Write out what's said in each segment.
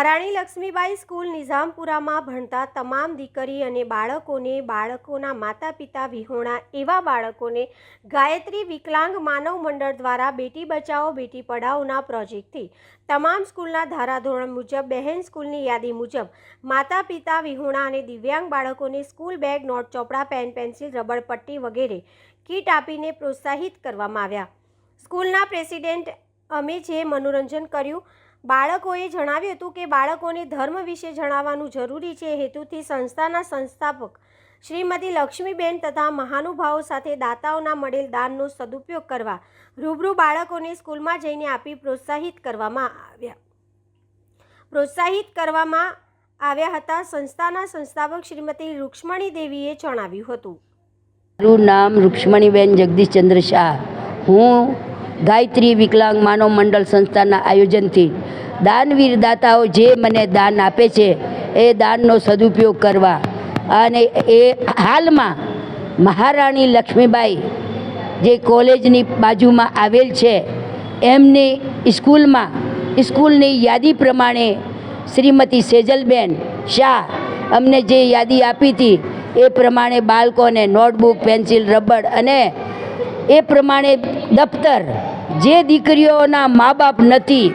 મહારાણી લક્ષ્મીબાઈ સ્કૂલ નિઝામપુરામાં ભણતા તમામ દીકરી અને બાળકોને બાળકોના માતા પિતા વિહોણા એવા બાળકોને ગાયત્રી વિકલાંગ માનવ મંડળ દ્વારા બેટી બચાવો, બેટી પઢાઓના પ્રોજેક્ટથી તમામ સ્કૂલના ધારાધોરણ મુજબ, બહેન સ્કૂલની યાદી મુજબ માતા પિતા વિહોણા અને દિવ્યાંગ બાળકોને સ્કૂલ બેગ, નોટ, ચોપડા, પેન, પેન્સિલ, રબર પટ્ટી વગેરે કીટ આપીને પ્રોત્સાહિત કરવામાં આવ્યા. સ્કૂલના પ્રેસિડેન્ટ અમે જે મનોરંજન કર્યું. બાળકોએ જણાવ્યું હતું કે બાળકોને ધર્મ વિશે જણાવવાનું જરૂરી છે. હેતુથી સંસ્થાના સંસ્થાપક શ્રીમતી લક્ષ્મીબેન તથા મહાનુભાવો સાથે દાતાઓના મળેલ દાનનો સદુપયોગ કરવા, રૂબરૂ બાળકોને સ્કૂલમાં જઈને આપી પ્રોત્સાહિત કરવામાં આવ્યા. પ્રોત્સાહિત કરવામાં આવ્યા હતા સંસ્થાના સંસ્થાપક શ્રીમતી રૂક્ષ્મણી દેવીએ જણાવ્યું હતું. મારું નામ રૂક્ષ્મણીબેન જગદીશચંદ્ર શાહ. હું ગાયત્રી વિકલાંગ માનવ મંડળ સંસ્થાના આયોજનથી દાનવીર દાતાઓ જે મને દાન આપે છે, એ દાનનો સદુપયોગ કરવા અને એ હાલમાં મહારાણી લક્ષ્મીબાઈ જે કોલેજની બાજુમાં આવેલ છે, એમની સ્કૂલમાં, સ્કૂલની યાદી પ્રમાણે શ્રીમતી સેજલબેન શાહ અમને જે યાદી આપી હતી, એ પ્રમાણે બાળકોને નોટબુક, પેન્સિલ, રબર અને એ પ્રમાણે દફતર જે દીકરીઓના મા બાપ નથી,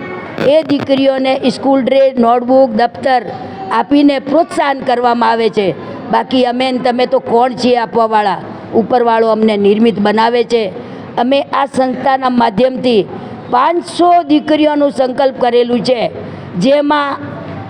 એ દીકરીઓને સ્કૂલ ડ્રેસ, નોટબુક, દફતર આપીને પ્રોત્સાહન કરવામાં આવે છે. બાકી અમે તમે તો કોણ છીએ આપવાવાળા? ઉપરવાળો અમને નિર્મિત બનાવે છે. અમે આ સંસ્થાના માધ્યમથી પાંચસો દીકરીઓનું સંકલ્પ કરેલું છે, જેમાં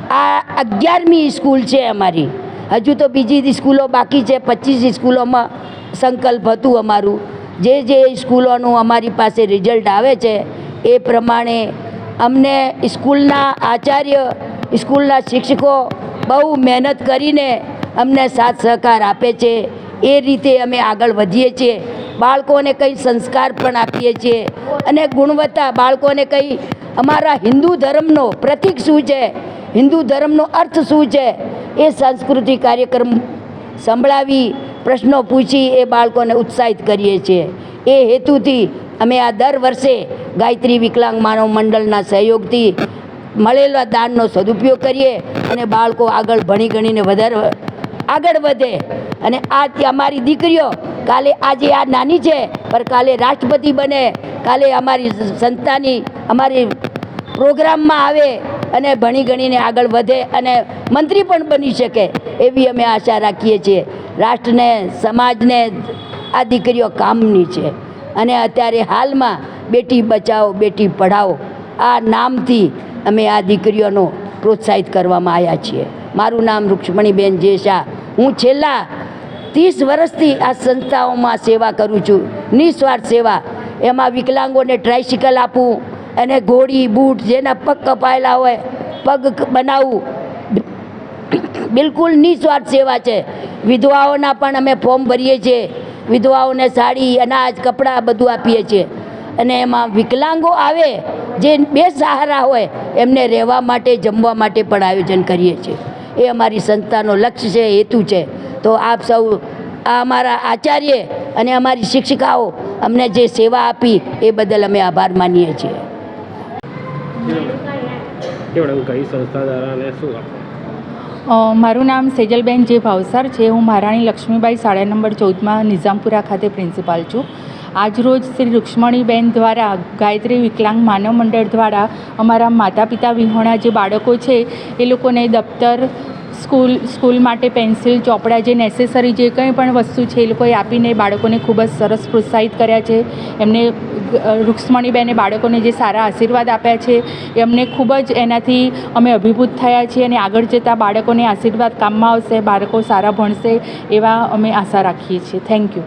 આ અગિયારમી સ્કૂલ છે અમારી. હજુ તો બીજી સ્કૂલો બાકી છે, પચીસ સ્કૂલોમાં સંકલ્પ હતું અમારું. જે જે સ્કૂલોનું અમારી પાસે રિઝલ્ટ આવે છે, એ પ્રમાણે અમને સ્કૂલના આચાર્ય, સ્કૂલના શિક્ષકો બહુ મહેનત કરીને અમને સાથ સહકાર આપે છે. એ રીતે અમે આગળ વધીએ છીએ. બાળકોને કંઈ સંસ્કાર પણ આપીએ છીએ. અને ગુણવત્તા, બાળકોને કંઈ અમારા હિન્દુ ધર્મનો પ્રતિક શું છે? હિન્દુ ધર્મનો અર્થ શું છે? એ સાંસ્કૃતિક કાર્યક્રમ સંભળાવી પ્રશ્નો પૂછી એ બાળકોને ઉત્સાહિત કરીએ છીએ. એ હેતુથી અમે આ દર વર્ષે ગાયત્રી વિકલાંગ માનવ મંડળના સહયોગથી મળેલા દાનનો સદુપયોગ કરીએ અને બાળકો આગળ ભણી ગણીને વધારે આગળ વધે. અને આ અમારી દીકરીઓ કાલે આજે આ નાની છે પણ કાલે રાષ્ટ્રપતિ બને, કાલે અમારી સંસ્થાની અમારી પ્રોગ્રામમાં આવે અને ભણી ગણીને આગળ વધે અને મંત્રી પણ બની શકે એવી અમે આશા રાખીએ છીએ. રાષ્ટ્રને, સમાજને, આ દીકરીઓ કામની છે. અને અત્યારે હાલમાં બેટી બચાવો, બેટી પઢાઓ આ નામથી અમે આ દીકરીઓનો પ્રોત્સાહિત કરવામાં આવ્યા છીએ. મારું નામ રૂક્ષ્મણીબેન જેશા. હું છેલ્લા ત્રીસ વર્ષથી આ સંસ્થાઓમાં સેવા કરું છું. નિસ્વાર્થ સેવા. એમાં વિકલાંગોને ટ્રાયસિકલ આપું અને ઘોડી, બૂટ જેના પગ કપાયેલા હોય, પગ બનાવવું. બિલકુલ નિસ્વાર્થ સેવા છે. વિધવાઓના પણ અમે ફોર્મ ભરીએ છીએ. વિધવાઓને સાડી, અનાજ, કપડાં બધું આપીએ છીએ. અને એમાં વિકલાંગો આવે, જે બે સહારા હોય, એમને રહેવા માટે, જમવા માટે પણ આયોજન કરીએ છીએ. એ અમારી સંસ્થાનો લક્ષ્ય છે, હેતુ છે. તો આપ સૌ, આ અમારા આચાર્ય અને અમારી શિક્ષિકાઓ અમને જે સેવા આપી, એ બદલ અમે આભાર માનીએ છીએ. મારું નામ સેજલબેન જે ભાવસાર છે, હું મહારાણી લક્ષ્મીબાઈ શાળા નંબર ચૌદમાં નિઝામપુરા ખાતે પ્રિન્સિપાલ છું. આજરોજ શ્રી રૂક્ષ્મણીબેન દ્વારા ગાયત્રી વિકલાંગ માનવ મંડળ દ્વારા અમારા માતા પિતા વિહોણા જે બાળકો છે, એ લોકોને દફતર સ્કૂલ સ્કૂલ માટે પેન્સિલ, ચોપડા જે નેસેસરી જે કંઈ પણ વસ્તુ છે, એ લોકોએ આપીને બાળકોને ખૂબ જ સરસ પ્રોત્સાહિત કર્યા છે. એમને રૂક્ષ્મણીબેને બાળકોને જે સારા આશીર્વાદ આપ્યા છે, એ અમને ખૂબ જ એનાથી અમે અભિભૂત થયા છીએ અને આગળ જતાં બાળકોને આશીર્વાદ કામમાં આવશે, બાળકો સારા ભણશે એવા અમે આશા રાખીએ છીએ. Thank you